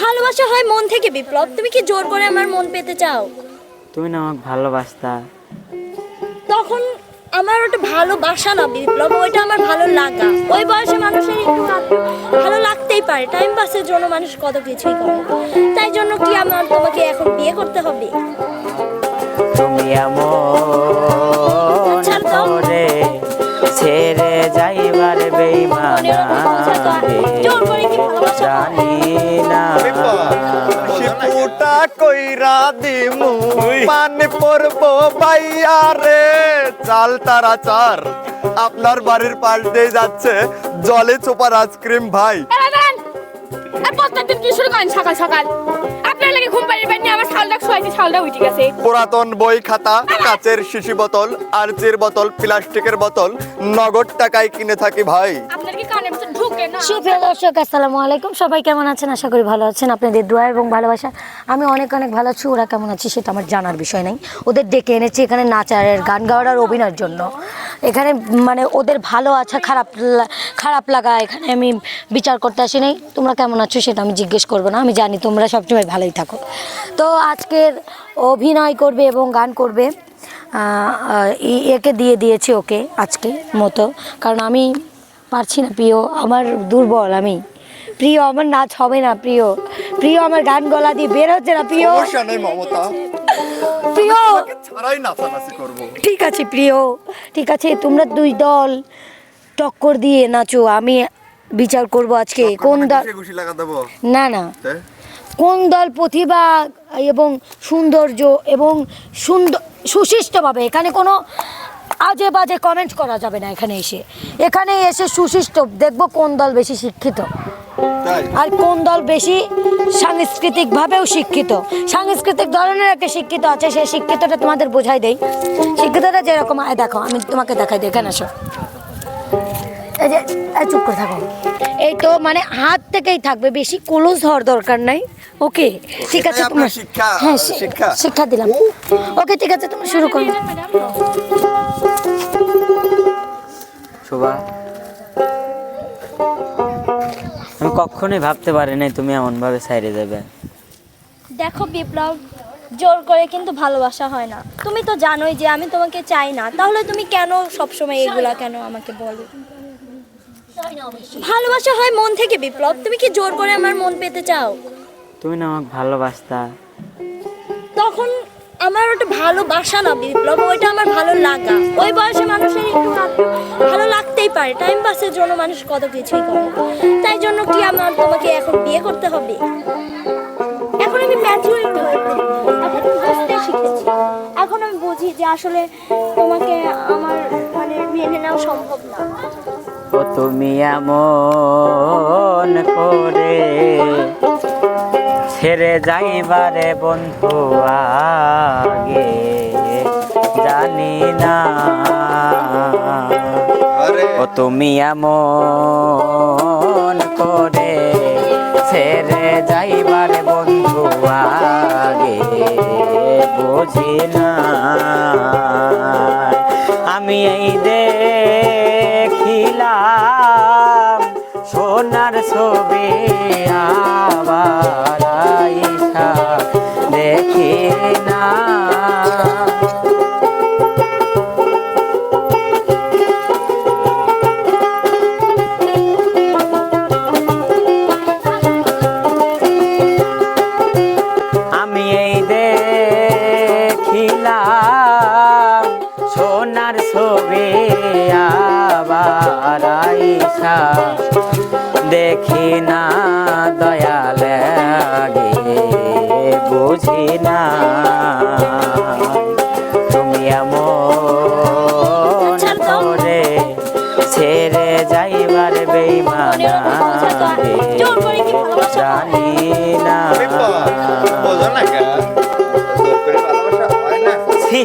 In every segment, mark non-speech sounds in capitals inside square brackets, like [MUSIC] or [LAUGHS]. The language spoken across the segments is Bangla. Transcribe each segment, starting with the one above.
ভালোবাসা হয় মন থেকে বিপ্লব। তুমি কি জোর করে আমার মন পেতে চাও? তুমি না আমাকে ভালোবাসতা। তখন আমার ওটা ভালোবাসা না বিপ্লব। ওইটা আমার ভালো লাগা। ওই বয়সে মানুষের একটু ভালো- লাগতেই পারে। টাইম পাসের জন্য মানুষ কত কিছুই করে। তাই জন্য কি আমার তোমাকে এখন বিয়ে করতে হবে? তুমি এমন পানি পড়ব বাইয়া রে। চাল তারা চার। আপনার বাড়ির পাশ দিয়ে যাচ্ছে জলে চোপার আইসক্রিম ভাই। প্রত্যেকদিন কি শুরু করেন সকাল সকাল? আপনার লাগে ঘুম পাড়ির বাইরে আমার ছালটা শোয়াইছে ছালটা উঠে গেছে। পুরাতন বই খাতা কাচের শিশি বোতল আরচির বোতল প্লাস্টিকের বোতল নগদ টাকায় কিনে থাকি ভাই। আপনার কি কানের ভিতর ঢুকে না সুপ্রিয় দর্শক, আসসালামু আলাইকুম। সবাই কেমন আছেন? আশা করি ভালো আছেন। আপনাদের দোয়া এবং ভালোবাসা। আমি অনেক অনেক ভালো আছি। ওরা কেমন আছে সেটা আমার জানার বিষয় নাই। ওদের ডেকে এনেছি এখানে নাচারের গান গাওয়ার আর অভিনয়ের জন্য। এখানে মানে ওদের ভালো আছে, খারাপ খারাপ লাগা এখানে আমি বিচার করতে আসি নাই। তোমরা কেমন আছো সেটা আমি জিজ্ঞেস করব না। আমি জানি তোমরা সবসময় ভালোই থাকো। তো আজকের অভিনয় করবে এবং গান করবে। একে দিয়ে দিয়েছি ওকে আজকে মতো। কারণ আমি পারছি না প্রিয়। আমার দুর্বল আমি। প্রিয় আমার নাচ হবে না প্রিয়। প্রিয় আমার গান গলা দিয়ে বের হচ্ছে না প্রিয়। সমস্যা নেই মমতা। প্রিয়। ছাড়াই নাচানাচি করব। ঠিক আছে প্রিয়। ঠিক আছে তোমরা দুই দল টক্কর দিয়ে নাচো। আমি বিচার করব আজকে। কোন দল লাগা দেবো? না না। কোন দল প্রতিভা এবং সৌন্দর্য এবং সুন্দর সুশিষ্টভাবে? এখানে কোনো আজে বাজে কমেন্ট করা যাবে না এখানে এসে। এখানে এসে সুশিষ্ট দেখব কোন দল বেশি শিক্ষিত। আর কোন দল বেশি সাংস্কৃতিক ভাবেও শিক্ষিত। সাংস্কৃতিক ধরনের একটা শিক্ষিত আছে সেই শিক্ষিতটা তোমাদের বোঝাই দেয় শিক্ষিতটা যেরকম আয় দেখো আমি তোমাকে দেখাই দিই এখানে আসো এই যে চুপ করে থাকো। এই তো মানে হাত থেকেই থাকবে বেশি ক্লোজ হওয়ার দরকার নাই। ওকে ঠিক আছে তোমার শিক্ষা, হ্যাঁ শিক্ষা। শিক্ষা দিলাম। ওকে ঠিক আছে তুমি শুরু করো। শোভা আমি কখনোই ভাবতে পারি নাই তুমি এমন ভাবে সাইরে যাবে। দেখো বিপ্লব জোর করে কিন্তু ভালোবাসা হয় না। তুমি তো জানোই যে আমি তোমাকে চাই না। তাহলে তুমি কেন সবসময় এগুলা কেন আমাকে বলো? ভালোবাসা হয় মন থেকে বিপ্লব। তুমি কি জোর করে আমার মন পেতে চাও? তুমি না আমাকে ভালোবাসতা। তখন আমার ওটা ভালোবাসা না বিপ্লব। ওইটা আমার ভালো লাগা। ওই বয়সে মানুষের একটু ভালো- লাগতেই পারে। টাইম পাসের জন্য মানুষ কত কিছুই করে। তাই জন্য কি আমার তোমাকে এখন বিয়ে করতে হবে? এখন আমি ম্যাচুরিটি এখন বুঝতে শিখেছি। এখন আমি বুঝি যে আসলে তোমাকে আমার মানে নেওয়া সম্ভব না। ও তুমি এমন করে ছেড়ে যাইবারে বন্ধু আগে জানি না। ও তুমি এমন করে ছেড়ে যাইবার বন্ধু আগে বুঝি না। আমি এই দেখিলাম সোনার ছবি আবার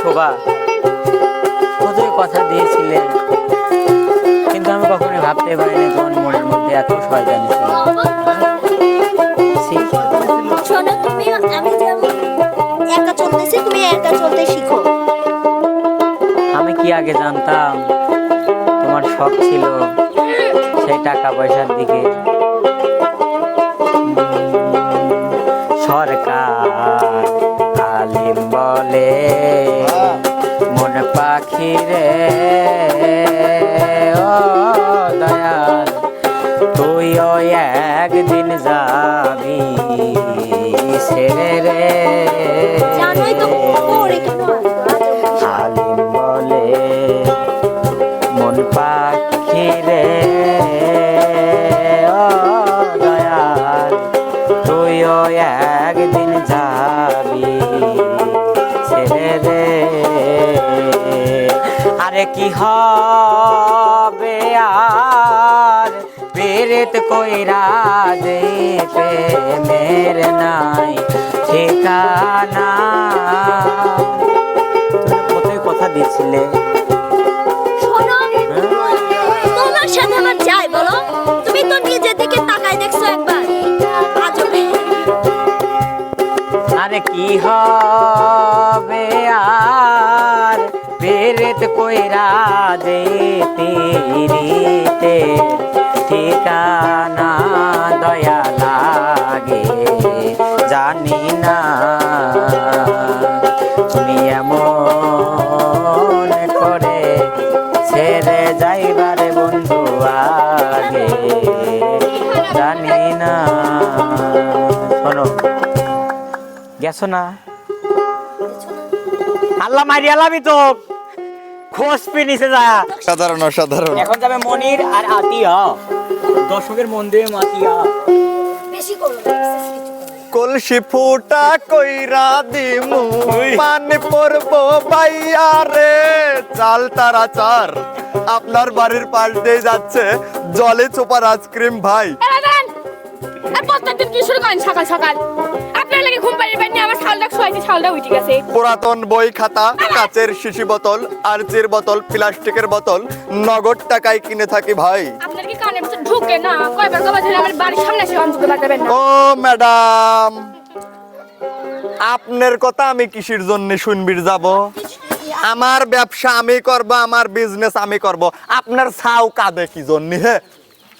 শোভা। কতই কথা দিয়েছিলে কিন্তু আমি কখনোই ভাবতে পারিনি তোমার মনের মধ্যে এত শয়তানি ছিল শোনো তুমি আমি যেমন একা চলতেছি তুমি একা চলতে শিখো। আমি কি আগে জানতাম তোমার শখ ছিল সেই টাকা পয়সার দিকে? চলে মন পাখি রে ও দয়াল তুই ও একদিন যাবি ছেড়ে রে। হবে আর পেরেত কইরা দে প্রেমের নাই ঠিকানা। কোথায় কথা দিয়েছিলে তোমার সাথে আমার যাই বলো। তুমি তো নিজের দিকে তাকাই দেখছ একবার। আরে কি হবে? কইরা দে তিরিতে। ঠিকানা দয়া লাগে, জানি না তুমি এমন করে ছেড়ে যাইবারে বন্ধু আগে, জানি না। শোনো, গেছো না? আল্লাহ মারি আলামি তো। খোঁজ নিচে যা। সাধারণ অসাধারণ। এখন যাবে মনির আর আতিয়া। দর্শকের মন্দিরে মাতিয়া। বেশি করো কলসি ফুটা কইরা দিমু পানি পড়ব বাইয়া রে। চাল তারা চার আপনার বাড়ির পাল্টে যাচ্ছে জলে চোপার আইসক্রিম ভাই। আর প্রত্যেকদিন কি শুরু করেন সকাল সকাল? আপনার লাগে ঘুম পাড়ির বাইরে আমার ছালটা শোয়াইছে ছালটা উঠে গেছে পুরাতন বই খাতা কাচের শিশি বোতল আরচির বোতল প্লাস্টিকের বোতল নগদ টাকায় কিনে থাকি ভাই। আপনার কি ভিতর ঢুকে না? কয়বার কবার ধরে আমার বাড়ির সামনে এসে অন্তত বাজাবেন না। ও ম্যাডাম। আপনার কথা আমি কিসের জন্য শুনবির যাব? আমার ব্যবসা আমি করব আমার বিজনেস আমি করব। আপনার ছাও কাঁদে কি জন্য হে?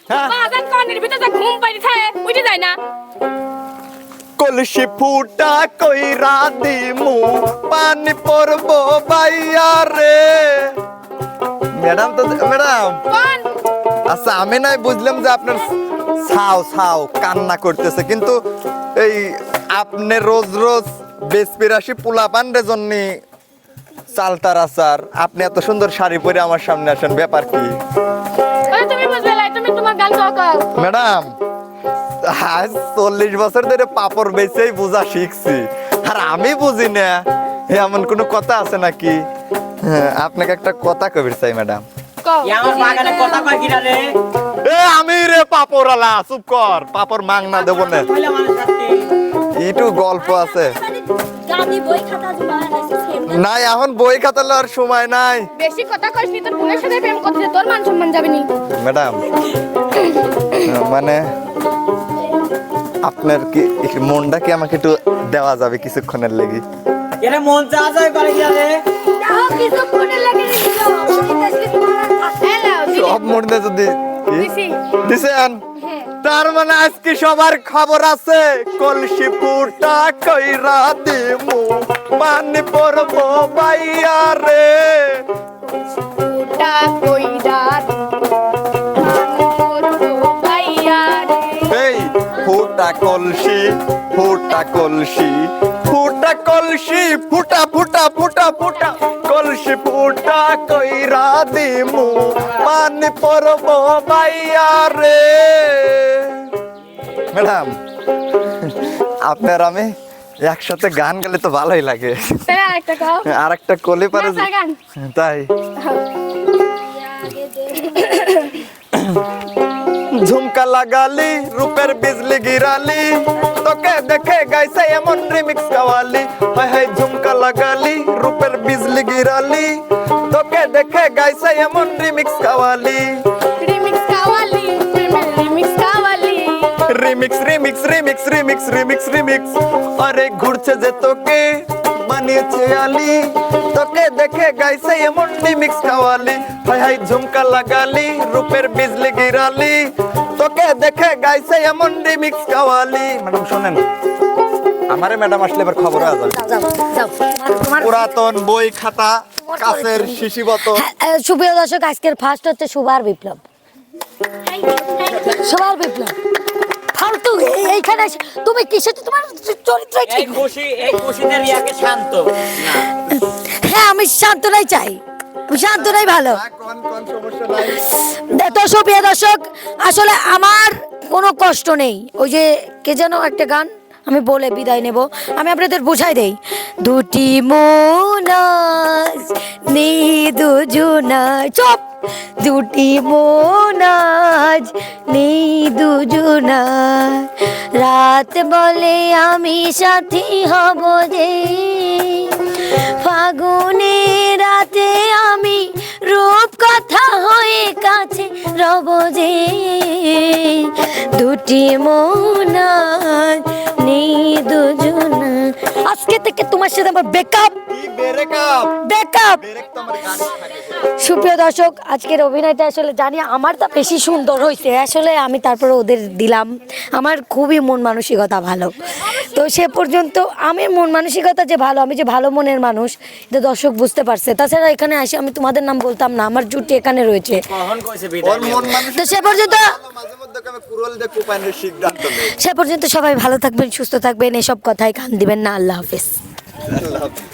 হ্যাঁ? বাজান কানের ভিতর ঘুম পাড়ি থাকে উঠে যায় না। কলসি ফুটা কইরা দিমু পানি পড়ব বাইয়া রে। ম্যাডাম তো ম্যাডাম। আচ্ছা আমি নাই বুঝলাম যে আপনার ছাও ছাও কান্না করতেছে কিন্তু এই আপনি রোজ রোজ বেসপিরাসি পোলা পান্ডে জন্য। চালতার আচার আপনি এত সুন্দর শাড়ি পরে আমার সামনে আসেন ব্যাপার কি? তুমি বুঝবে তুমি তোমার গাল ম্যাডাম। আজ চল্লিশ বছর ধরে পাপড় বেচেই বোঝা শিখছি। আর আমি বুঝি না এমন কোনো কথা আছে নাকি? হ্যাঁ, আপনাকে একটা কথা কবির চাই ম্যাডাম। কও। আমার বাগানে কথা কয় কিনা রে? এ আমি রে পাপড় আলা চুপ কর পাপড় মাং না দেবো না। একটু গল্প আছে। নাই এখন বই খাতা লওয়ার সময় নাই। বেশি কথা কইস নি তোর বোনের সাথে প্রেম করতে তোর মান সম্মান যাবে নি। ম্যাডাম মানে আপনার কি মনটা কি আমাকে একটু দেওয়া যাবে কিছুক্ষণের লেগে? এরে মন চা যায় করে কিনা রে দাও কিছু ফোনে লাগে দিও আসলে তোমার আর থাকে হ্যালো সব মনে যদি দিছেন? তার মানে আজকে সবার খবর আছে কলসি ফুটা কইরা দিমু পানি পড়ব বাইয়া রে। কইরা কলসি ফুটা কলসি ফুটা কলসি ফুটা ফুটা ফুটা ফুটা। কলসি ফুটা কইরা দিমু পানি পড়ব বাইয়া রে। ম্যাডাম আপনার আমি একসাথে গান গেলে তো ভালোই লাগে। আর একটা কলি পারে তাই। ঝুমকা লাগালি রূপের বিজলি গিরালি। তোকে দেখে গাইছে এমন রিমিক্স গাওয়ালি। হায় হায় ঝুমকা লাগালি রূপের বিজলি গিরালি। তোকে দেখে গাইছে এমন remix গাওয়ালি। Remix qawwali remix qawwali remix remix remix remix remix remix আরে ঘুরছে যে তোকে বানিয়েছে আলি। তোকে দেখে গাইছে এমন রিমিক্স খাওয়ালি। হাই হাই ঝুমকা লাগালি রূপের বিজলি গিরালি তোকে দেখে গাইছে এমন রিমিক্স খাওয়ালি। ম্যাডাম শোনেন আমারে ম্যাডাম আসলে এবার খবর যাবে যাও যাও যাও। তোমার- তোমার পুরাতন বই খাতা কাছের শিশি বোতল হ্যাঁ, সুপ্রিয় দর্শক আজকের ফার্স্ট হচ্ছে সুভার বিপ্লব। সুভার বিপ্লব। ফালতু এই- এইখানে তুমি কিসের তোমার চরিত্র এই খুশি এই খুশিতে রিয়াকে শান্ত। না [LAUGHS] হ্যাঁ আমি শান্তনাই চাই। শান্তনাই ভালো। দর্শক সুপ্রিয় দর্শক আসলে আমার কোনো কষ্ট নেই। ওই যে কে যেন একটা গান আমি বলে বিদায় নেব। আমি আপনাদের বুঝাই দেই। দুটি মন নি দুজনা চপ! দুটি মন আজ নেই দুজনা রাত বলে আমি সাথী হব যে। ফাগুনে রাতে আমি রূপ কথা হয়ে কাছে রব যে। দুটি মনার নেই দুজনা। আজকে থেকে তোমার সাথে আমার বেকআপ বেকআপ সুপ্রিয় দর্শক আজকের অভিনয়টা আসলে জানি আমার তা বেশি সুন্দর হয়েছে। আসলে আমি তারপরে ওদের দিলাম। আমার খুবই মন মানসিকতা ভালো। তো সে পর্যন্ত আমি মন মানসিকতা যে ভালো আমি যে ভালো মনের মানুষ এটা দর্শক বুঝতে পারছে। তাছাড়া এখানে আসে আমি তোমাদের নাম বলতাম না আমার জুটি এখানে রয়েছে। তো সে পর্যন্ত সে পর্যন্ত সবাই ভালো থাকবেন সুস্থ থাকবেন এসব কথাই কান দিবেন না আল্লাহ হাফিজ। আল্লাহ হাফেজ।